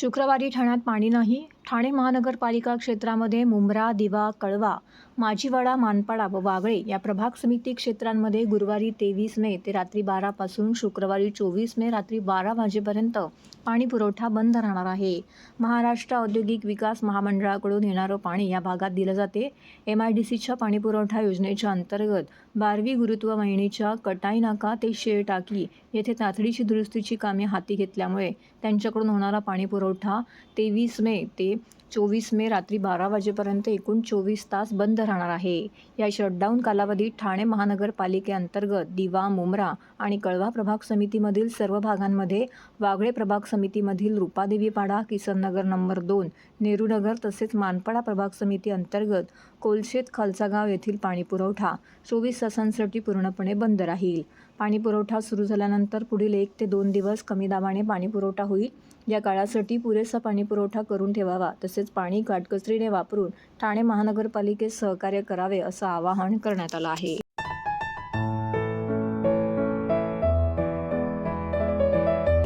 शुक्रवारी ठाण्यात पाणी नाही. ठाणे महानगरपालिका क्षेत्रामध्ये मुंब्रा दिवा कळवा माजीवाडा मानपाडा व वागळे या प्रभाग समिती क्षेत्रांमध्ये गुरुवारी तेवीस मे ते रात्री बारापासून शुक्रवारी चोवीस मे रात्री बारा वाजेपर्यंत पाणी पुरवठा बंद राहणार आहे. महाराष्ट्र औद्योगिक विकास महामंडळाकडून येणारं पाणी या भागात दिलं जाते. एम आय डी सीच्या पाणीपुरवठा योजनेच्या अंतर्गत बारवी गुरुत्व वाहिनीच्या कटाई नाका ते शेळ टाकी येथे तातडीची दुरुस्तीची कामे हाती घेतल्यामुळे त्यांच्याकडून होणारा पाणी पुरवठा तेवीस मे ते चोवीस मे रात्री बारा वाजेपर्यंत एकूण चोवीस तास बंद राहणार आहे. या शटडाऊन कालावधीत ठाणे महानगरपालिकेअंतर्गत दिवा मुमरा आणि कळवा प्रभाग समितीमधील सर्व भागांमध्ये वागळे प्रभाग समितीमधील रूपादेवी पाडा किसननगर नंबर दोन नेहरूनगर तसेच मानपाडा प्रभाग समिती अंतर्गत कोलशेत खालसागाव येथील पाणीपुरवठा चोवीस तासांसाठी पूर्णपणे बंद राहील. पाणीपुरवठा सुरू झाल्यानंतर पुढील एक ते दोन दिवस कमी दाबाने पाणीपुरवठा होईल. या काळासाठी पुरेसा पाणीपुरवठा करून ठेवावा तसेच पाणी काटकसरीने वापरून ठाणे महानगरपालिकेस सहकार्य करावे असं आवाहन करण्यात आलं आहे.